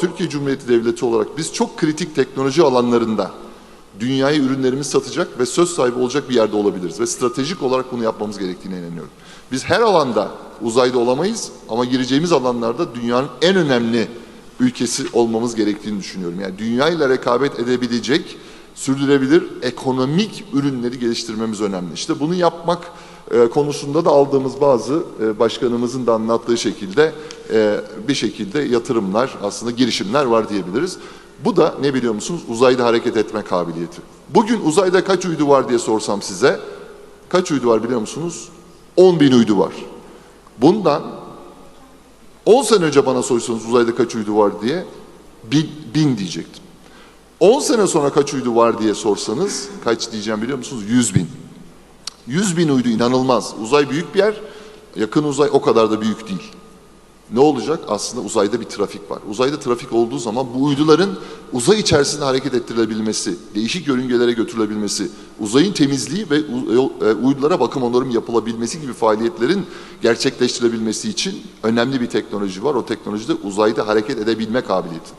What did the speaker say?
Türkiye Cumhuriyeti Devleti olarak biz çok kritik teknoloji alanlarında dünyaya ürünlerimizi satacak ve söz sahibi olacak bir yerde olabiliriz. Ve stratejik olarak bunu yapmamız gerektiğine inanıyorum. Biz her alanda uzayda olamayız ama gireceğimiz alanlarda dünyanın en önemli ülkesi olmamız gerektiğini düşünüyorum. Yani dünya ile rekabet edebilecek sürdürülebilir ekonomik ürünleri geliştirmemiz önemli. İşte bunu yapmak e, konusunda da aldığımız bazı e, başkanımızın da anlattığı şekilde e, bir şekilde yatırımlar aslında girişimler var diyebiliriz. Bu da ne biliyor musunuz? Uzayda hareket etme kabiliyeti. Bugün uzayda kaç uydu var diye sorsam size kaç uydu var biliyor musunuz? 10 bin uydu var. Bundan 10 sene önce bana sorsanız uzayda kaç uydu var diye bin, bin diyecektim. 10 sene sonra kaç uydu var diye sorsanız kaç diyeceğim biliyor musunuz? 100 bin. 100 bin uydu inanılmaz. Uzay büyük bir yer. Yakın uzay o kadar da büyük değil. Ne olacak? Aslında uzayda bir trafik var. Uzayda trafik olduğu zaman bu uyduların uzay içerisinde hareket ettirilebilmesi, değişik yörüngelere götürülebilmesi, uzayın temizliği ve u- e, uydulara bakım onarım yapılabilmesi gibi faaliyetlerin gerçekleştirilebilmesi için önemli bir teknoloji var. O teknoloji de uzayda hareket edebilme kabiliyeti.